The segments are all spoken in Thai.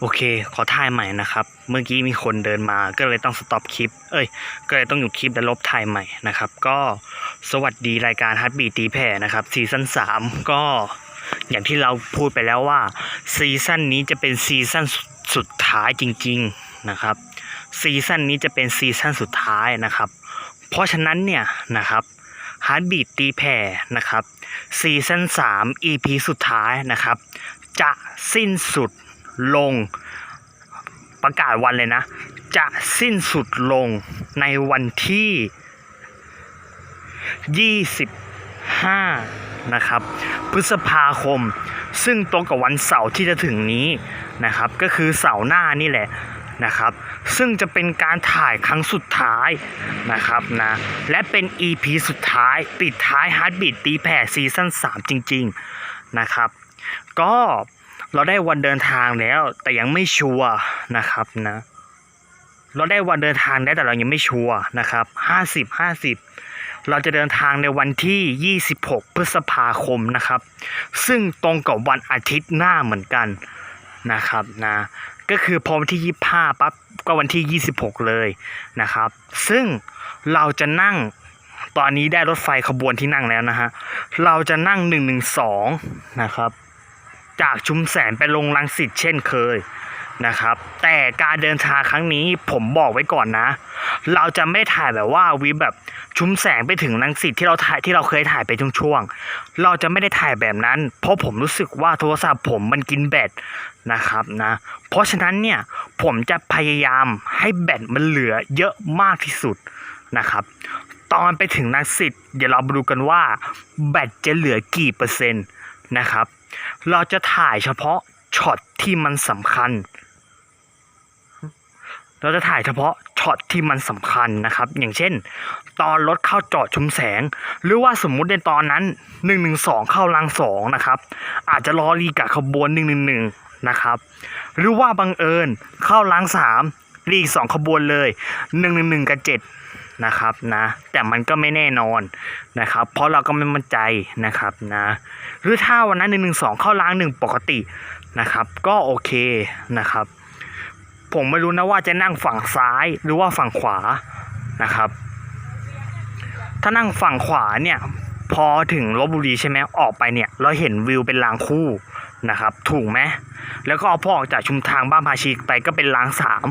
โอเค ขอถ่ายใหม่นะครับ เมื่อกี้มีคนเดินมา ก็เลยต้องสต็อปคลิป เอ้ย ก็เลยต้องหยุดคลิปและลบถ่ายใหม่นะครับ ก็สวัสดีรายการฮัตบีตีแผ่นะครับซีซั่น3ก็อย่างที่เราพูดไปแล้วว่าซีซั่นนี้จะเป็นซีซั่นสุดท้ายจริง ๆนะครับซีซั่นนี้จะเป็นซีซั่นสุดท้ายนะครับ เพราะฉะนั้นเนี่ยนะครับฮาร์ดบีตีแผ่นะครับซีซั่น3 EP สุดท้ายนะครับ จะสิ้นสุด ลงประกาศวันเลยนะ จะสิ้นสุดลงในวันที่ 25 นะครับ พฤษภาคม ซึ่งตรงกับวันเสาร์ที่จะถึงนี้นะครับ ก็คือเสาร์หน้านี่แหละนะครับ ซึ่งจะเป็นการถ่ายครั้งสุดท้ายนะครับนะ และเป็น EP สุดท้ายปิดท้าย Heartbeat ตีแผ่ซีซั่น3 จริง ๆ นะครับ ก็ เราได้วันเดินทางแล้ว แต่ยังไม่ชัวร์นะครับนะ เราได้วันเดินทางแล้วแต่เรายังไม่ชัวร์นะครับห้าสิบห้าสิบเราจะเดินทางในวันที่ 26 พฤษภาคมนะครับ ซึ่งตรงกับวันอาทิตย์หน้าเหมือนกันนะครับนะก็คือพอวันที่ 25ปั๊บก็วันที่ 26 เลยนะครับ ซึ่งเราจะนั่งตอนนี้ได้รถไฟขบวนที่นั่งแล้วนะฮะเราจะนั่ง 112 นะครับ จากชุมแสงไปลงลังสิตเช่นเคยนะครับ แต่การเดินทางครั้งนี้ผมบอกไว้ก่อนนะ เราจะไม่ถ่ายแบบว่าวิวแบบชุมแสงไปถึงลังสิตที่เราถ่ายที่เราเคยถ่ายไปช่วงๆเราจะไม่ได้ถ่ายแบบนั้น เพราะผมรู้สึกว่าโทรศัพท์ผมมันกินแบตนะครับนะ เพราะฉะนั้นเนี่ยผมจะพยายามให้แบตมันเหลือเยอะมากที่สุดนะครับ ตอนไปถึงนักสิทธิ์เดี๋ยวเรามาดูกันว่าแบตจะเหลือกี่เปอร์เซ็นต์นะครับ เราจะถ่ายเฉพาะช็อตที่มันสำคัญ เราจะถ่ายเฉพาะช็อตที่มันสำคัญนะครับ อย่างเช่น ตอนรถเข้าจอดชุมแสง หรือว่าสมมุติในตอนนั้น 112 เข้ารางสองนะครับ อาจจะรอรีกับขบวน 111 นะครับ หรือว่าบังเอิญเข้ารางสามรีกสองขบวนเลย 111 กับ 7 นะครับนะแต่มันก็ไม่แน่นอนนะครับ เพราะเราก็ไม่มั่นใจนะครับนะหรือถ้าวันนั้น112เข้ารางหนึ่งปกตินะครับ ก็โอเคนะครับ ผมไม่รู้นะว่าจะนั่งฝั่งซ้ายหรือว่าฝั่งขวานะครับ ถ้านั่งฝั่งขวาเนี่ยพอถึงลบบุรีใช่ไหมออกไปเนี่ย เราเห็นวิวเป็นรางคู่ นะครับ ถูกไหมแล้วก็พอออกจากชุมทางบ้านพาชีไปก็เป็นรางสาม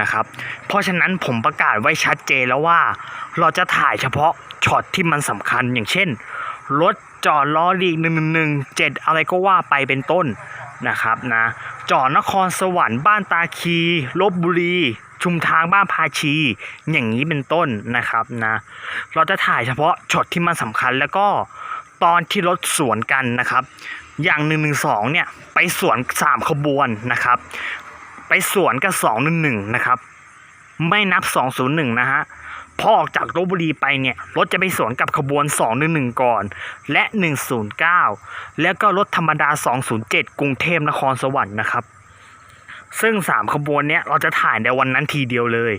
นะครับ เพราะฉะนั้นผมประกาศไว้ชัดเจนแล้วว่า เราจะถ่ายเฉพาะช็อตที่มันสำคัญอย่างเช่นรถจอดล้อลีกหนึ่งหนึ่งเจ็ดอะไรก็ว่าไปเป็นต้นนะครับนะจอดนครสวรรค์บ้านตาคีลบบุรีชุมทางบ้านพาชี อย่างนี้เป็นต้นนะครับนะเราจะถ่ายเฉพาะช็อตที่มันสำคัญแล้วก็ตอนที่รถสวนกันนะครับ อย่าง1นึเนี่ย ไปสวน 3 ขบวนนะครับ ไปสวนกับ211นะครับ ไม่นับ 201 นะฮะพอออกจากลบบุรีไปเนี่ย รถจะไปสวนกับขบวน 211 ก่อน และ 109 แล้วก็รถธรรมดา 207 กรุงเทพนครสวรรค์นะครับ ซึ่ง 3 ขบวนเนี้ยเราจะถ่ายในวันนั้นทีเดียวเลย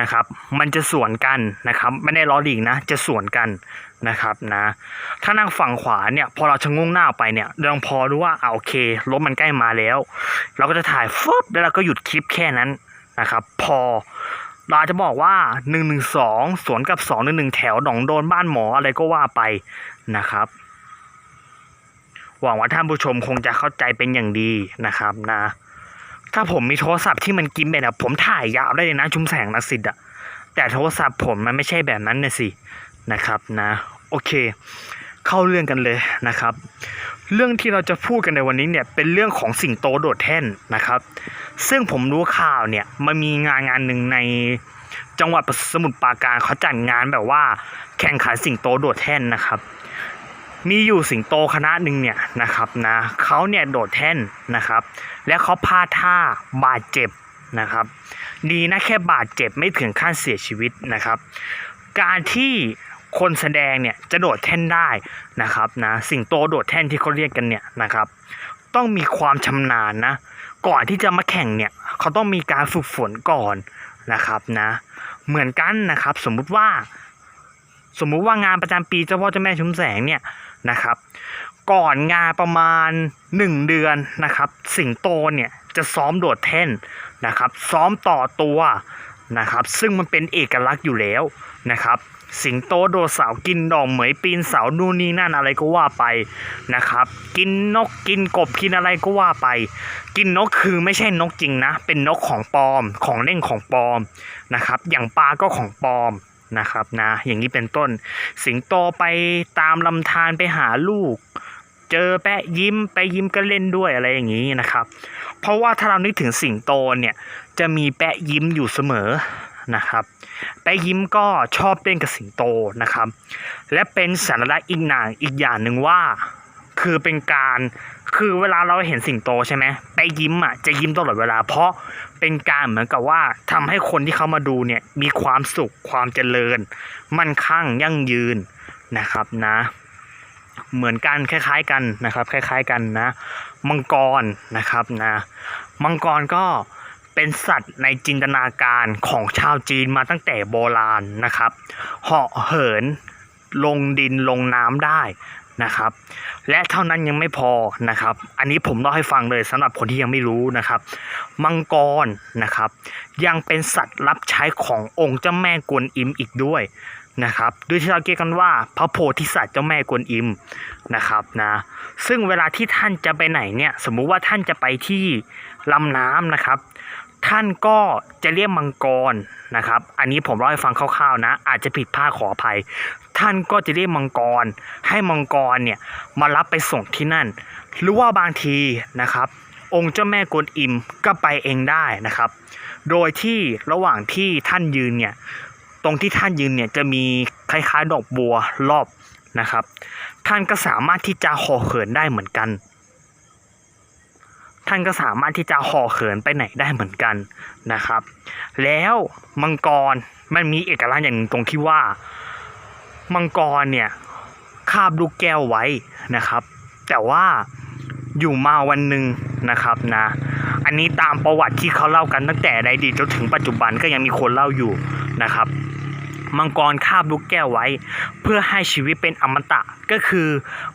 นะครับ มันจะสวนกันนะครับ ไม่ได้ล้อหลีกนะ จะสวนกันนะครับนะ ถ้านั่งฝั่งขวาเนี่ย พอเราชะงงหน้าออกไปเนี่ยเราพอรู้ว่าเอาโอเครถมันใกล้มาแล้ว เราก็จะถ่ายฟึบแล้วเราก็หยุดคลิปแค่นั้นนะครับ พอเราจจะบอกว่า 112 สวนกับ 211 แถวหนองโดนบ้านหมออะไรก็ว่าไปนะครับหวังว่าท่านผู้ชมคงจะเข้าใจเป็นอย่างดีนะครับนะ ถ้าผมมีโทรศัพท์ที่มันกินไปนะผมถ่ายยาวได้เลยนะชุมแสงนักสิทธิ์อะแต่โทรศัพท์ผมมันไม่ใช่แบบนั้นนะสินะครับนะ โอเค เข้าเรื่องกันเลยนะครับ เรื่องที่เราจะพูดกันในวันนี้เนี่ยเป็นเรื่องของสิงโตโดดแท่นนะครับ ซึ่งผมรู้ข่าวเนี่ยมันมีงานงานหนึ่งในจังหวัดสมุทรปราการเขาจัดงานแบบว่า แข่งขันสิงโตโดดแท่นนะครับ มีอยู่สิงโตคณะหนึ่งเนี่ยนะครับนะเขาเนี่ยโดดแท่นนะครับ และเขาพลาดท่าบาดเจ็บนะครับ ดีนะแค่บาดเจ็บไม่ถึงขั้นเสียชีวิตนะครับ การที่คนแสดงเนี่ยจะโดดแท่นได้นะครับนะสิ่งโตโดดแท่นที่เขาเรียกกันเนี่ยนะครับ ต้องมีความชำนาญนะก่อนที่จะมาแข่งเนี่ยเขาต้องมีการฝึกฝนก่อนนะครับนะเหมือนกันนะครับสมมุติว่า สมมุติว่างานประจำปีเจ้าพ่อเจ้าแม่ชุมแสงเนี่ยนะครับ ก่อนงานประมาณ 1 เดือนนะครับ สิงโตเนี่ยจะซ้อมโดดแท่นนะครับ ซ้อมต่อตัวนะครับ ซึ่งมันเป็นเอกลักษณ์อยู่แล้วนะครับ สิงโตโดดเสากินดอกเหมยปีนเสานู่นนี่นั่นอะไรก็ว่าไปนะครับ กินนกกินกบกินอะไรก็ว่าไป กินนกคือไม่ใช่นกจริงนะ เป็นนกของปลอมของเล่นของปลอมนะครับ อย่างปลาก็ของปลอมนะครับนะอย่างนี้เป็นต้น สิงโตไปตามลำธารไปหาลูก เจอแปะยิ้มไปยิ้มก็เล่นด้วยอะไรอย่างนี้นะครับ เพราะว่าถ้าเรานึกถึงสิงโตเนี่ยจะมีแปะยิ้มอยู่เสมอนะครับแปะยิ้มก็ชอบเล่นกับสิงโตนะครับ และเป็นสัญลักษณ์อีกหนางอีกอย่างหนึ่งว่า คือเป็นการคือเวลาเราเห็นสิงโตใช่ไหมแปะยิ้มอะจะยิ้มตลอดเวลา เพราะเป็นการเหมือนกับว่าทำให้คนที่เขามาดูเนี่ยมีความสุขความเจริญ มั่นคงยั่งยืนนะครับนะ เหมือนกันคล้ายๆกันนะครับคล้ายๆกันนะมังกรนะครับนะมังกรก็เป็นสัตว์ในจินตนาการของชาวจีนมาตั้งแต่โบราณนะครับเหาะเหินลงดินลงน้ำได้นะครับ และเท่านั้นยังไม่พอนะครับ อันนี้ผมเล่าให้ฟังเลยสำหรับคนที่ยังไม่รู้นะครับ มังกรนะครับ ยังเป็นสัตว์รับใช้ขององค์เจ้าแม่กวนอิมอีกด้วย นะครับโดยที่เราเรียกกันว่าพระโพธิสัตว์เจ้าแม่กวนอิมนะครับนะซึ่งเวลาที่ท่านจะไปไหนเนี่ยสมมุติว่าท่านจะไปที่ลำน้ำนะครับ ท่านก็จะเรียกมังกรนะครับ อันนี้ผมเล่าให้ฟังคร่าวๆนะ อาจจะผิดพลาดขออภัย ท่านก็จะเรียกมังกร ให้มังกรเนี่ยมารับไปส่งที่นั่น หรือว่าบางทีนะครับ องค์เจ้าแม่กวนอิมก็ไปเองได้นะครับ โดยที่ระหว่างที่ท่านยืนเนี่ย ตรงที่ท่านยืนเนี่ยจะมีคล้ายๆ ดอกบัวรอบนะครับ ท่านก็สามารถที่จะห่อเขินได้เหมือนกัน ท่านก็สามารถที่จะห่อเขินไปไหนได้เหมือนกันนะครับ แล้วมังกรมันมีเอกลักษณ์อย่างหนึ่งตรงที่ว่า มังกรเนี่ยคาบลูกแก้วไว้นะครับ แต่ว่าอยู่มาวันหนึ่งนะครับนะ อันนี้ตามประวัติที่เขาเล่ากันตั้งแต่ในอดีตจนถึงปัจจุบันก็ยังมีคนเล่าอยู่นะครับ มังกรคาบลูกแก้วไว้ เพื่อให้ชีวิตเป็นอมตะก็คือ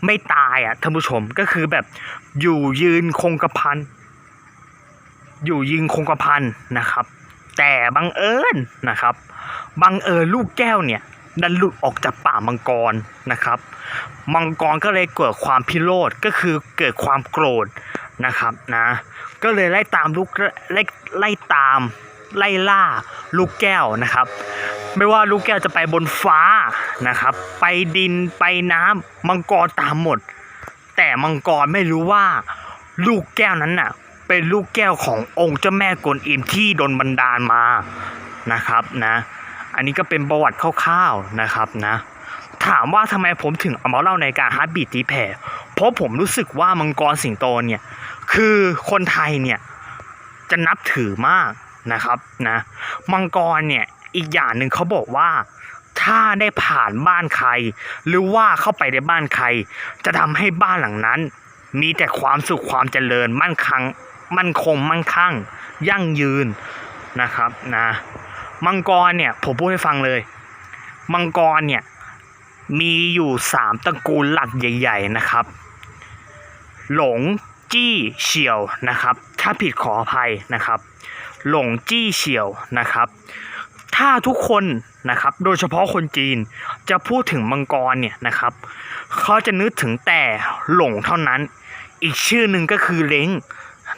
ไม่ตายอะท่านผู้ชมก็คือแบบอยู่ยืนคงกระพันอยู่ยืนคงกระพันนะครับ แต่บังเอิญนะครับบังเอิญลูกแก้วเนี่ยดันหลุดออกจากป่ามังกรนะครับ มังกรก็เลยเกิดความพิโรธก็คือเกิดความโกรธนะครับนะก็เลยไล่ตามลูกไล่ไล่ตาม ไล่ล่าลูกแก้วนะครับ ไม่ว่าลูกแก้วจะไปบนฟ้านะครับ ไปดินไปน้ำมังกรตามหมด แต่มังกรไม่รู้ว่าลูกแก้วนั้นน่ะเป็นลูกแก้วขององค์เจ้าแม่กวนอิมที่โดนบันดาลมานะครับนะ อันนี้ก็เป็นประวัติคร่าวๆนะครับนะ ถามว่าทำไมผมถึงเอามาเล่าในการฮาร์ดบีทตีแผ่เพราะผมรู้สึกว่ามังกรสิงโตเนี่ย คือคนไทยเนี่ยจะนับถือมาก นะครับนะมังกรเนี่ยอีกอย่างหนึ่งเขาบอกว่าถ้าได้ผ่านบ้านใคร หรือว่าเข้าไปในบ้านใคร จะทำให้บ้านหลังนั้น มีแต่ความสุขความเจริญมั่นคงมั่นคงมั่งคั่ง ยั่งยืนนะครับนะมังกรเนี่ยผมพูดให้ฟังเลย มังกรเนี่ยมีอยู่สามตระกูลหลักใหญ่ ๆนะครับ หลงจี้เฉียวนะครับ ถ้าผิดขออภัยนะครับ หลงจี้เฉียวนะครับ ถ้าทุกคนนะครับ โดยเฉพาะคนจีนจะพูดถึงมังกรเนี่ยนะครับเขาจะนึกถึงแต่หลงเท่านั้น อีกชื่อหนึ่งก็คือเล้ง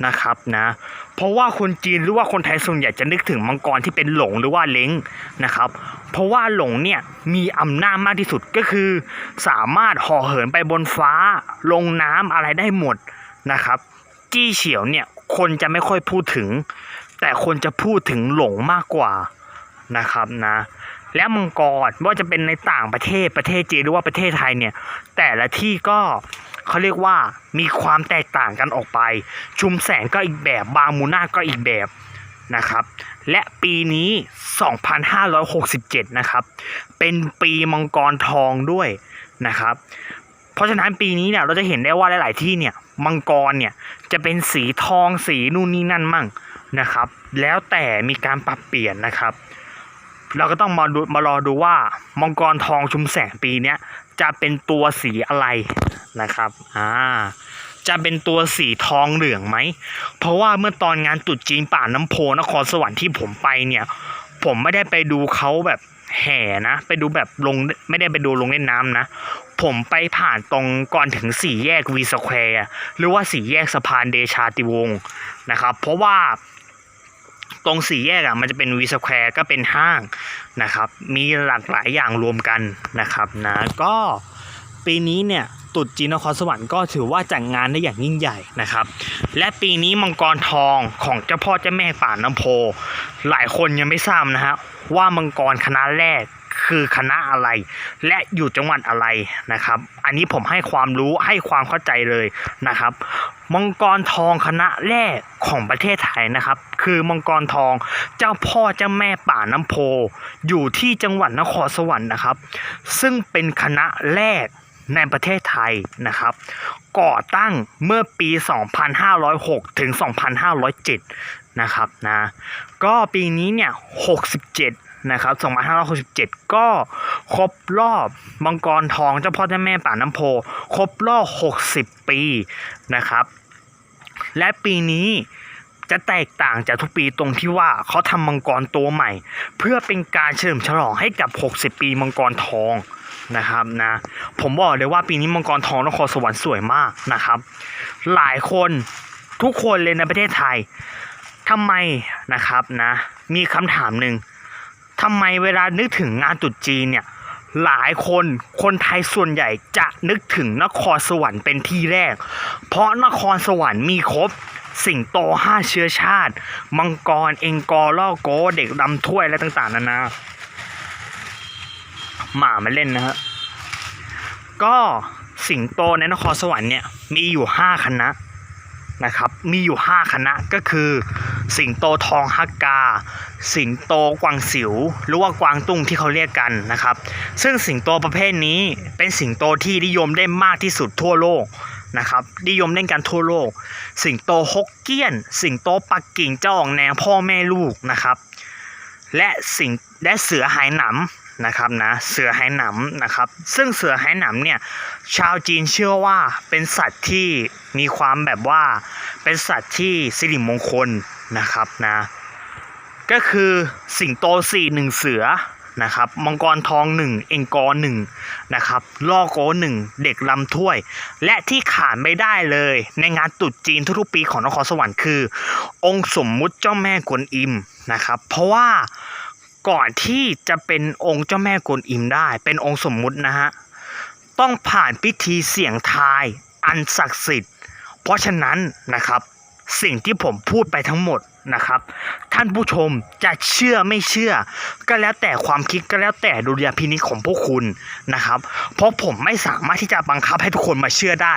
นะครับนะเพราะว่าคนจีนหรือว่าคนไทยส่วนใหญ่จะนึกถึงมังกรที่เป็นหลงหรือว่าเล้งนะครับ เพราะว่าหลงเนี่ยมีอำนาจมากที่สุดก็คือ สามารถห่อเหินไปบนฟ้า ลงน้ำอะไรได้หมดนะครับ จี้เฉียวเนี่ยคนจะไม่ค่อยพูดถึง แต่คนจะพูดถึงหลงมากกว่านะครับนะ และมังกรว่าจะเป็นในต่างประเทศประเทศจีนหรือว่าประเทศไทยเนี่ย แต่ละที่ก็เขาเรียกว่ามีความแตกต่างกันออกไป ชุมแสงก็อีกแบบบางมูนาก็อีกแบบนะครับ และปีนี้ 2567 นะครับ เป็นปีมังกรทองด้วยนะครับ เพราะฉะนั้นปีนี้เนี่ยเราจะเห็นได้ว่าหลาย ๆ ที่เนี่ยมังกรเนี่ยจะเป็นสีทองสีนู่นนี่นั่นมั่ง นะครับ แล้วแต่มีการปรับเปลี่ยนนะครับ เราก็ต้องมาดูมารอดูว่ามังกรทองชุมแสงปีเนี้ยจะเป็นตัวสีอะไรนะครับอ่าจะเป็นตัวสีทองเหลืองไหม เพราะว่าเมื่อตอนงานตรุษจีนป่าน้ำโพนครสวรรค์ที่ผมไปเนี่ย ผมไม่ได้ไปดูเขาแบบแห่นะ ไปดูแบบลงไม่ได้ไปดูลงเล่นน้ำนะ ผมไปผ่านตรงก่อนถึงสี่แยกวีสแควร์หรือว่าสี่แยกสะพานเดชาติวงศ์นะครับ เพราะว่า ตรงสี่แยกอะมันจะเป็นวีสแควร์ก็เป็นห้างนะครับ มีหลากหลายอย่างรวมกันนะครับนะก็ปีนี้เนี่ยตุดจีนนครสวรรค์ก็ถือว่าจัดงงานได้อย่างยิ่งใหญ่นะครับ และปีนี้มังกรทองของเจ้าพ่อเจ้าแม่ป่าน้ำโพ หลายคนยังไม่ทราบนะฮะว่ามังกรคณะแรก คือคณะอะไร และอยู่จังหวัดอะไรนะครับ อันนี้ผมให้ความรู้ให้ความเข้าใจเลยนะครับมังกรทองคณะแรกของประเทศไทยนะครับ คือมังกรทองเจ้าพ่อเจ้าแม่ป่าน้ำโพ อยู่ที่จังหวัดนครสวรรค์นะครับ ซึ่งเป็นคณะแรกในประเทศไทยนะครับ ก่อตั้งเมื่อปี 2506 ถึง 2507 นะครับนะ ก็ปีนี้เนี่ย 67 นะครับ2567 ก็ครบรอบมังกรทองเจ้าพ่อเจ้าแม่ป่าน้ำโพ ครบรอบ 60 ปีนะครับ และปีนี้จะแตกต่างจากทุกปีตรงที่ว่าเขาทำมังกรตัวใหม่ เพื่อเป็นการเฉลิมฉลองให้กับ 60 ปีมังกรทองนะครับนะผมบอกเลยว่าปีนี้มังกรทองนครสวรรค์สวยมากนะครับ หลายคนทุกคนเลยในประเทศไทยทำไมนะครับนะมีคำถามหนึ่ง ทำไมเวลานึกถึงงานตรุษจีนเนี่ยหลายคนคนไทยส่วนใหญ่จะนึกถึงนครสวรรค์เป็นที่แรก เพราะนครสวรรค์มีครบ สิงโตห้าเชื้อชาติ มังกร เองกอล่อโกเด็กดำถ้วยอะต่างๆนานาหมามาเล่นนะฮะ ก็สิงโตในนครสวรรค์เนี่ยมีอยู่ห้าคณะนะครับ มีอยู่ห้าคณะก็คือ สิงโตทองฮักกา สิงโตกวางสิว หรือว่ากวางตุ้งที่เขาเรียกกันนะครับ ซึ่งสิงโตประเภทนี้เป็นสิงโตที่นิยมได้มากที่สุดทั่วโลกนะครับนิยมเล่นกันทั่วโลก สิงโตฮกเกี้ยน สิงโตปักกิ่งเจ้าออกแนวพ่อแม่ลูกนะครับ และสิงและเสือหายหนำนะครับนะเสือหายหนำนะครับ ซึ่งเสือหายหนำเนี่ยชาวจีนเชื่อว่าเป็นสัตว์ที่มีความแบบว่าเป็นสัตว์ที่สิริมงคลนะครับนะ ก็คือสิงโตสี่หนึ่งเสือนะครับมังกรทองหนึ่งเองกอหนึ่งนะครับล่อโกหนึ่งเด็กลำถ้วย และที่ขาดไม่ได้เลย ในงานตรุษจีนทุกๆปีของนครสวรรค์คือ องค์สมมุติเจ้าแม่กวนอิมนะครับ เพราะว่าก่อนที่จะเป็นองค์เจ้าแม่กวนอิมได้ เป็นองค์สมมุตินะฮะต้องผ่านพิธีเสี่ยงทายอันศักดิ์สิทธิ์ เพราะฉะนั้นนะครับสิ่งที่ผมพูดไปทั้งหมด นะครับ ท่านผู้ชมจะเชื่อไม่เชื่อ ก็แล้วแต่ความคิดก็แล้วแต่ดุลยพินิจของพวกคุณนะครับ เพราะผมไม่สามารถที่จะบังคับให้ทุกคนมาเชื่อได้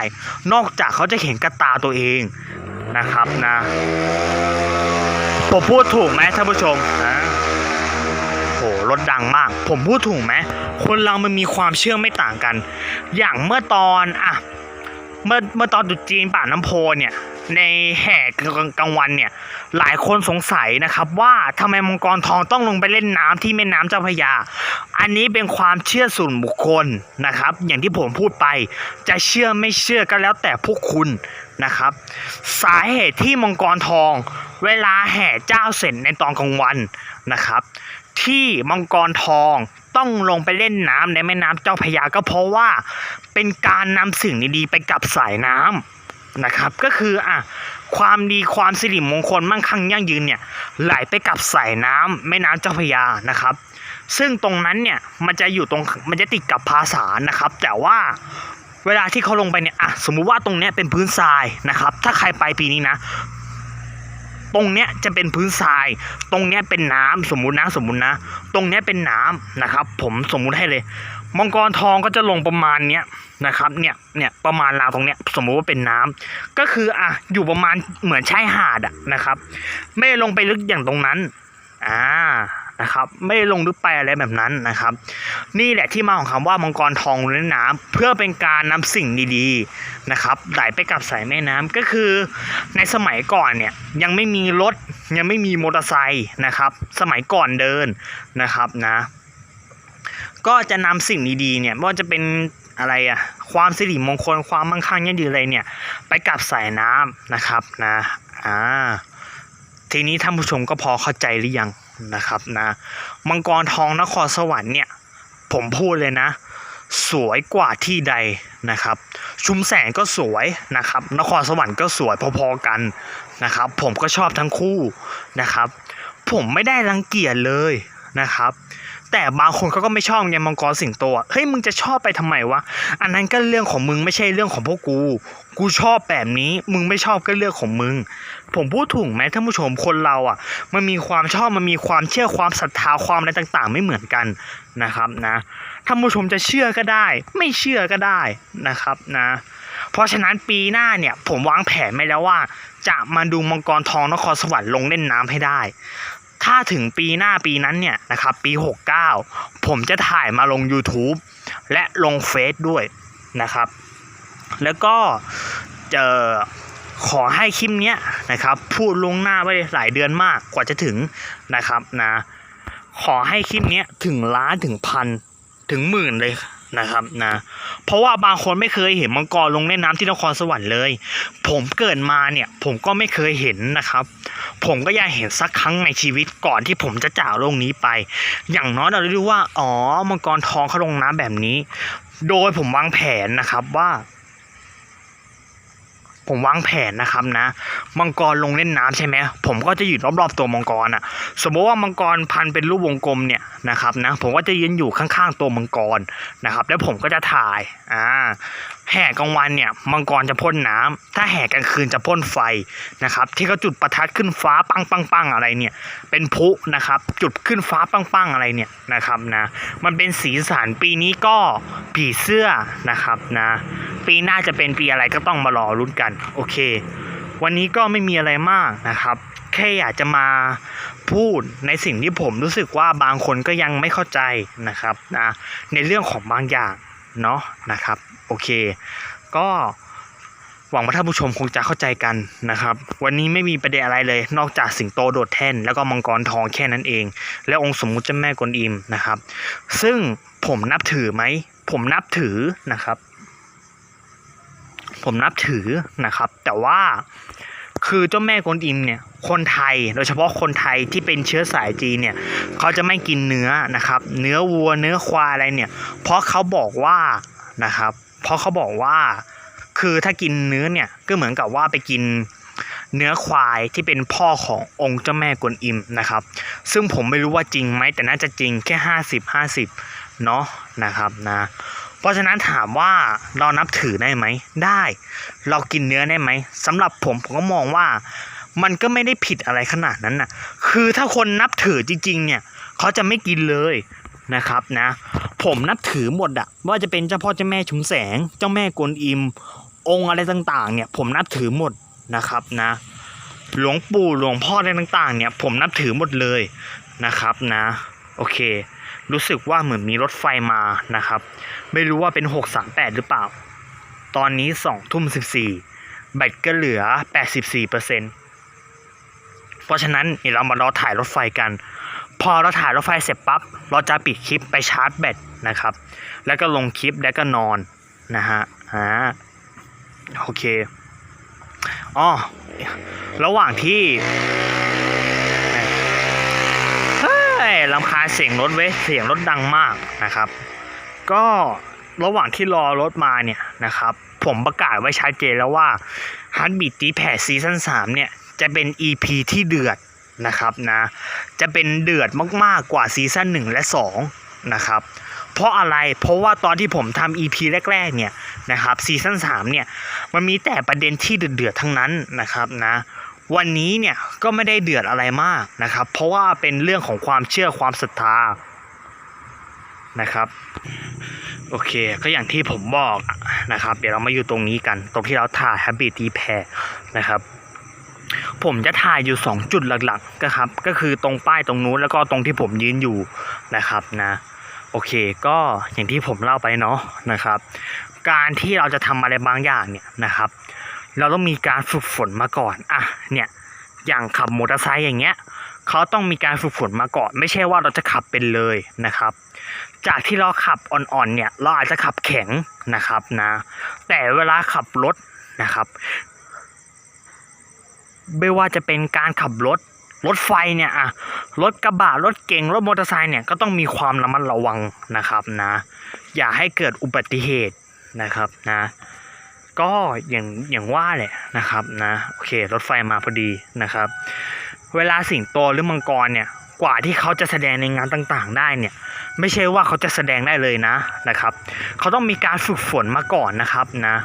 นอกจากเขาจะเห็นกระตาตัวเองนะครับนะ ผมพูดถูกไหมท่านผู้ชมอ่าโหรถดังมาก ผมพูดถูกไหมคนเรามันมีความเชื่อไม่ต่างกัน อย่างเมื่อตอนอะเมื่อเมื่อตอนตรุษจีนป่าน้ำโพเนี่ย ในแห่กลางวันเนี่ยหลายคนสงสัยนะครับว่าทำไมมังกรทองต้องลงไปเล่นน้ำที่แม่น้ำเจ้าพระยา อันนี้เป็นความเชื่อส่วนบุคคลนะครับ อย่างที่ผมพูดไปจะเชื่อไม่เชื่อก็แล้วแต่พวกคุณนะครับ สาเหตุที่มังกรทอง เวลาแห่เจ้าเสร็จในตอนกลางวันนะครับ ที่มังกรทองต้องลงไปเล่นน้ำในแม่น้ำเจ้าพระยาก็เพราะว่าเป็นการนำสิ่งดีๆไปกับสายน้ำ นะครับ ก็คืออะความดีความสิริมงคลมั่งคั่งยั่งยืนเนี่ยไหลไปกับสายน้ำแม่น้ำเจ้าพระยานะครับ ซึ่งตรงนั้นเนี่ยมันจะอยู่ตรงมันจะติดกับภาษานะครับ แต่ว่าเวลาที่เขาลงไปเนี่ยอะสมมุติว่าตรงเนี้ยเป็นพื้นทรายนะครับ ถ้าใครไปปีนี้นะ ตรงเนี้ยจะเป็นพื้นทราย ตรงเนี้ยเป็นน้ำสมมุตินะสมมุตินะ ตรงเนี้ยเป็นน้ำนะครับ ผมสมมุติให้เลย มังกรทองก็จะลงประมาณเนี้ยนะครับ เนี่ยเนี่ยประมาณราวตรงเนี้ยสมมุติว่าเป็นน้ำก็คืออะอยู่ประมาณเหมือนชายหาดอะนะครับ ไม่ลงไปลึกอย่างตรงนั้นอ่า นะครับไม่ได้ลงลึกไปอะไรแบบนั้นนะครับ นี่แหละที่มาของคำว่ามังกรทองในน้ำเพื่อเป็นการนำสิ่งดีๆนะครับไหลไปกับสายแม่น้ำก็คือ ในสมัยก่อนเนี่ยยังไม่มีรถยังไม่มีมอเตอร์ไซค์นะครับ สมัยก่อนเดินนะครับนะก็จะนำสิ่งดีๆเนี่ยไม่ว่าจะเป็นอะไรอะความสิริมงคลความมั่งคั่งยั่งยืนอะไรเนี่ย ไปกับสายน้ำนะครับนะอ่าทีนี้ท่านผู้ชมก็พอเข้าใจหรือยัง นะครับนะมังกรทองนครสวรรค์เนี่ยผมพูดเลยนะ สวยกว่าที่ใดนะครับ ชุมแสงก็สวยนะครับ นครสวรรค์ก็สวยพอๆกันนะครับ ผมก็ชอบทั้งคู่นะครับ ผมไม่ได้รังเกียจเลยนะครับ แต่บางคนเขาก็ไม่ชอบไงมังกรสิงโตเฮ้ยมึงจะชอบไปทำไมวะอันนั้นก็เรื่องของมึงไม่ใช่เรื่องของพวกกู กูชอบแบบนี้มึงไม่ชอบก็เรื่องของมึง ผมพูดถูกไหมท่านผู้ชมคนเราอะ มันมีความชอบมันมีความเชื่อความศรัทธาความอะไรต่างๆ ไม่เหมือนกันนะครับนะท่านผู้ชมจะเชื่อก็ได้ ไม่เชื่อก็ได้นะครับนะเพราะฉะนั้นปีหน้าเนี่ยผมวางแผนไว้แล้วว่า จะมาดูมังกรทองนครสวรรค์ลงเล่นน้ำให้ได้ ถ้าถึงปีหน้าปีนั้นเนี่ยนะครับปี 69 ผมจะถ่ายมาลง YouTube และลงเฟซด้วยนะครับ แล้วก็เจอขอให้คลิปเนี้ยนะครับพูดลงหน้าไว้หลายเดือนมากกว่าจะถึงนะครับนะขอให้คลิปเนี้ยถึงล้านถึงพันถึงหมื่นเลย นะครับนะเพราะว่าบางคนไม่เคยเห็นมังกรลงเล่นน้ำที่นครสวรรค์เลย ผมเกิดมาเนี่ยผมก็ไม่เคยเห็นนะครับ ผมก็อยากเห็นสักครั้งในชีวิตก่อนที่ผมจะจากโลกนี้ไป อย่างน้อยเราได้รู้ว่าอ๋อมังกรทองเขาลงน้ำแบบนี้ โดยผมวางแผนนะครับว่า ผมวางแผนนะครับนะ มังกรลงเล่นน้ำใช่ไหมผมก็จะอยู่รอบๆตัวมังกรอะ สมมติว่ามังกรพันเป็นรูปวงกลมเนี่ยนะครับนะ ผมก็จะยืนอยู่ข้างๆตัวมังกรนะครับ แล้วผมก็จะถ่ายอ่าแห่กลางวันเนี่ยมังกรจะพ่นน้ำถ้าแห่กลางคืนจะพ่นไฟนะครับ ที่เขาจุดประทัดขึ้นฟ้าปังปังปังอะไรเนี่ย เป็นพลุนะครับ จุดขึ้นฟ้าปังปังอะไรเนี่ยนะครับนะมันเป็นสีสันปีนี้ก็ผีเสื้อนะครับนะปีหน้าจะเป็นปีอะไรก็ต้องมารอรุ้นกันโอเค วันนี้ก็ไม่มีอะไรมากนะครับแค่อยากจะมาพูดในสิ่งที่ผมรู้สึกว่าบางคนก็ยังไม่เข้าใจนะครับนะในเรื่องของบางอย่างเนาะนะครับ โอเค ก็หวังว่าท่านผู้ชมคงจะเข้าใจกันนะครับ วันนี้ไม่มีประเด็นอะไรเลย นอกจากสิงโตโดดแท่น แล้วก็มังกรทองแค่นั้นเอง และองค์สมมุติเจ้าแม่กวนอิมนะครับ ซึ่งผมนับถือไหม ผมนับถือนะครับ ผมนับถือนะครับ แต่ว่าคือเจ้าแม่กวนอิมเนี่ยคนไทยโดยเฉพาะคนไทยที่เป็นเชื้อสายจีนเนี่ยเขาจะไม่กินเนื้อนะครับ เนื้อวัวเนื้อควายอะไรเนี่ย เพราะเขาบอกว่านะครับ เพราะเขาบอกว่าคือถ้ากินเนื้อเนี่ยก็เหมือนกับว่าไปกินเนื้อควายที่เป็นพ่อขององค์เจ้าแม่กวนอิมนะครับ ซึ่งผมไม่รู้ว่าจริงไหมแต่น่าจะจริงแค่ห้าสิบห้าสิบเนาะนะครับนะเพราะฉะนั้นถามว่าเรานับถือได้ไหมได้ เรากินเนื้อได้ไหมสำหรับผมผมก็มองว่ามันก็ไม่ได้ผิดอะไรขนาดนั้นน่ะคือถ้าคนนับถือจริงๆเนี่ยเขาจะไม่กินเลย นะครับนะผมนับถือหมดอะว่าจะเป็นเจ้าพ่อเจ้าแม่ชุมแสง เจ้าแม่กวนอิม องค์อะไรต่างๆ เนี่ย ผมนับถือหมดนะครับนะ หลวงปู่หลวงพ่ออะไรต่างๆ เนี่ย ผมนับถือหมดเลยนะครับนะ โอเค รู้สึกว่าเหมือนมีรถไฟมานะครับ ไม่รู้ว่าเป็น638หรือเปล่า ตอนนี้2ทุ่ม14แบตก็เหลือ 84%เพราะฉะนั้นเดี๋ยวเรามารอถ่ายรถไฟกัน พอเราถ่ายรถไฟเสร็จปั๊บเราจะปิดคลิปไปชาร์จแบตนะครับ แล้วก็ลงคลิปแล้วก็นอนนะฮะอ่าโอเคอ๋อระหว่างที่เฮ้ยลำคาเสียงรถเว้ยเสียงรถดังมากนะครับ ก็ระหว่างที่รอรถมาเนี่ยนะครับ ผมประกาศไว้ชัดเจนแล้วว่าฮันบีตีแผ่ซีซั่น3เนี่ย จะเป็น EP ที่เดือด นะครับนะจะเป็นเดือดมากๆกว่าซีซั่น1และ2นะครับเพราะอะไรเพราะว่าตอนที่ผมทำ EP แรกๆเนี่ยนะครับซีซั่น3เนี่ยมันมีแต่ประเด็นที่เดือดๆทั้งนั้นนะครับนะวันนี้เนี่ยก็ไม่ได้เดือดอะไรมากนะครับ เพราะว่าเป็นเรื่องของความเชื่อความศรัทธานะครับโอเค ก็อย่างที่ผมบอกนะครับ เดี๋ยวเรามาอยู่ตรงนี้กัน ตรงที่เราถ่าย Habit ตีแพรนะครับ ผมจะถ่ายอยู่ 2 จุดหลักๆก็ครับ ก็คือตรงป้ายตรงนู้นแล้วก็ตรงที่ผมยืนอยู่นะครับนะ โอเคก็อย่างที่ผมเล่าไปเนาะนะครับ การที่เราจะทำอะไรบางอย่างเนี่ยนะครับ เราต้องมีการฝึกฝนมาก่อนอะเนี่ยอย่างขับมอเตอร์ไซค์อย่างเงี้ยเขาต้องมีการฝึกฝนมาก่อน ไม่ใช่ว่าเราจะขับเป็นเลยนะครับ จากที่เราขับอ่อนๆเนี่ยเราอาจจะขับแข็งนะครับนะ แต่เวลาขับรถนะครับ ไม่ว่าจะเป็นการขับรถรถไฟเนี่ยอะรถกระบะรถเก๋งรถมอเตอร์ไซค์เนี่ยก็ต้องมีความระมัดระวังนะครับนะ อย่าให้เกิดอุบัติเหตุนะครับนะ ก็อย่างอย่างว่าแหละนะครับนะโอเครถไฟมาพอดีนะครับ เวลาสิงโตหรือมังกรเนี่ยกว่าที่เขาจะแสดงในงานต่างๆ ได้เนี่ยไม่ใช่ว่าเขาจะแสดงได้เลยนะนะครับ เขาต้องมีการฝึกฝนมาก่อนนะครับนะ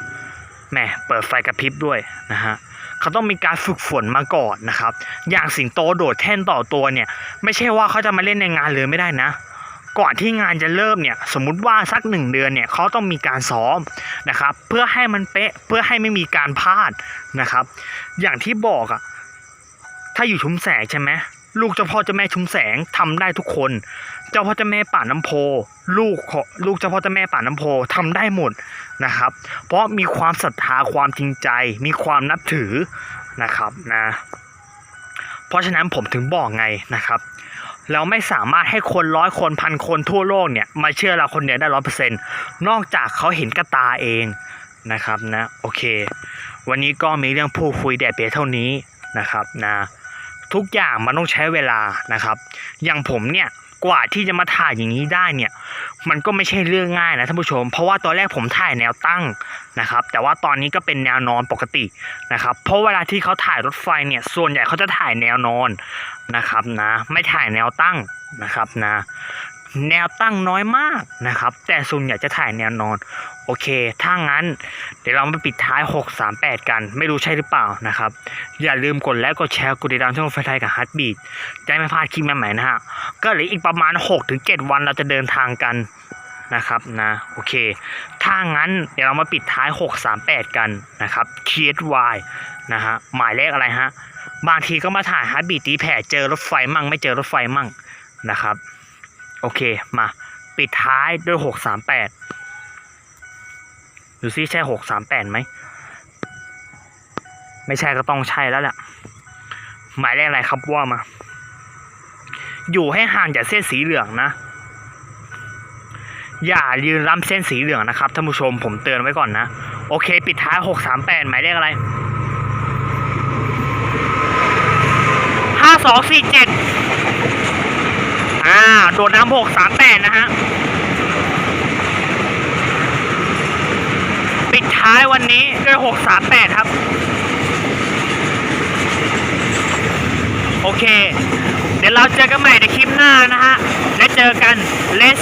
แหมเปิดไฟกระพริบด้วยนะฮะ เขาต้องมีการฝึกฝนมาก่อนนะครับ อย่างสิงโตโดดแท่นต่อตัวเนี่ย ไม่ใช่ว่าเขาจะมาเล่นในงานเลยไม่ได้นะ ก่อนที่งานจะเริ่มเนี่ย สมมุติว่าสักหนึ่งเดือนเนี่ยเขาต้องมีการซ้อมนะครับ เพื่อให้มันเป๊ะเพื่อให้ไม่มีการพลาดนะครับ อย่างที่บอกอะถ้าอยู่ชุมแสงใช่ไหม ลูกเจ้าพ่อเจ้าแม่ชุมแสงทำได้ทุกคน เจ้าพ่อเจ้าแม่ป่าน้ำโพ ลูกของลูกเจ้าพ่อเจ้าแม่ป่าน้ำโพทำได้หมดนะครับ เพราะมีความศรัทธาความจริงใจ มีความนับถือนะครับนะเพราะฉะนั้นผมถึงบอกไงนะครับเราไม่สามารถให้คนร้อยคนพันคนทั่วโลกเนี่ยมาเชื่อเราคนเดียวได้ร้อยเปอร์เซ็นต์นอกจากเขาเห็นกระตาเองนะครับนะโอเค วันนี้ก็มีเรื่องพูดคุยแดดเปียเท่านี้นะครับนะ ทุกอย่างมันต้องใช้เวลานะครับ อย่างผมเนี่ยกว่าที่จะมาถ่ายอย่างนี้ได้เนี่ย มันก็ไม่ใช่เรื่องง่ายนะท่านผู้ชม เพราะว่าตอนแรกผมถ่ายแนวตั้งนะครับ แต่ว่าตอนนี้ก็เป็นแนวนอนปกตินะครับ เพราะเวลาที่เขาถ่ายรถไฟเนี่ย ส่วนใหญ่เขาจะถ่ายแนวนอนนะครับนะ ไม่ถ่ายแนวตั้งนะครับนะ แนวตั้งน้อยมากนะครับ แต่ส่วนใหญ่จะถ่ายแนวนอน โอเค ถ้างั้น เดี๋ยวเรามาปิดท้าย 638 กันไม่รู้ใช่หรือเปล่านะครับ อย่าลืมกดไลค์กดแชร์กดติดตามช่องไฟไทยกับฮัตบีดจะไม่พลาดคลิปใหม่ๆนะฮะ ก็เหลืออีกประมาณ 6-7 วันเราจะเดินทางกันนะครับนะโอเค ถ้างั้นเดี๋ยวเรามาปิดท้าย 638 กันนะครับ KSY นะฮะหมายเลขอะไรฮะ บางทีก็มาถ่ายฮัตบีดตีแผ่เจอรถไฟมั่ง ไม่เจอรถไฟมั่งนะครับ โอเคมา ปิดท้ายด้วย638ดูซิใช่638ไหม ไม่ใช่ก็ต้องใช่แล้วแหละหมายเลขอะไรครับว่ามา อยู่ให้ห่างจากเส้นสีเหลืองนะ อย่ายืนล้ำเส้นสีเหลืองนะครับท่านผู้ชมผมเตือนไว้ก่อนนะ โอเค ปิดท้าย638หมายเลขอะไร5247อ่า โดดน้ำหกสามแปดนะฮะ ปิดท้ายวันนี้ด้วย638ครับ โอเค เดี๋ยวเราเจอกันใหม่ในคลิปหน้านะฮะ และเจอกัน Let's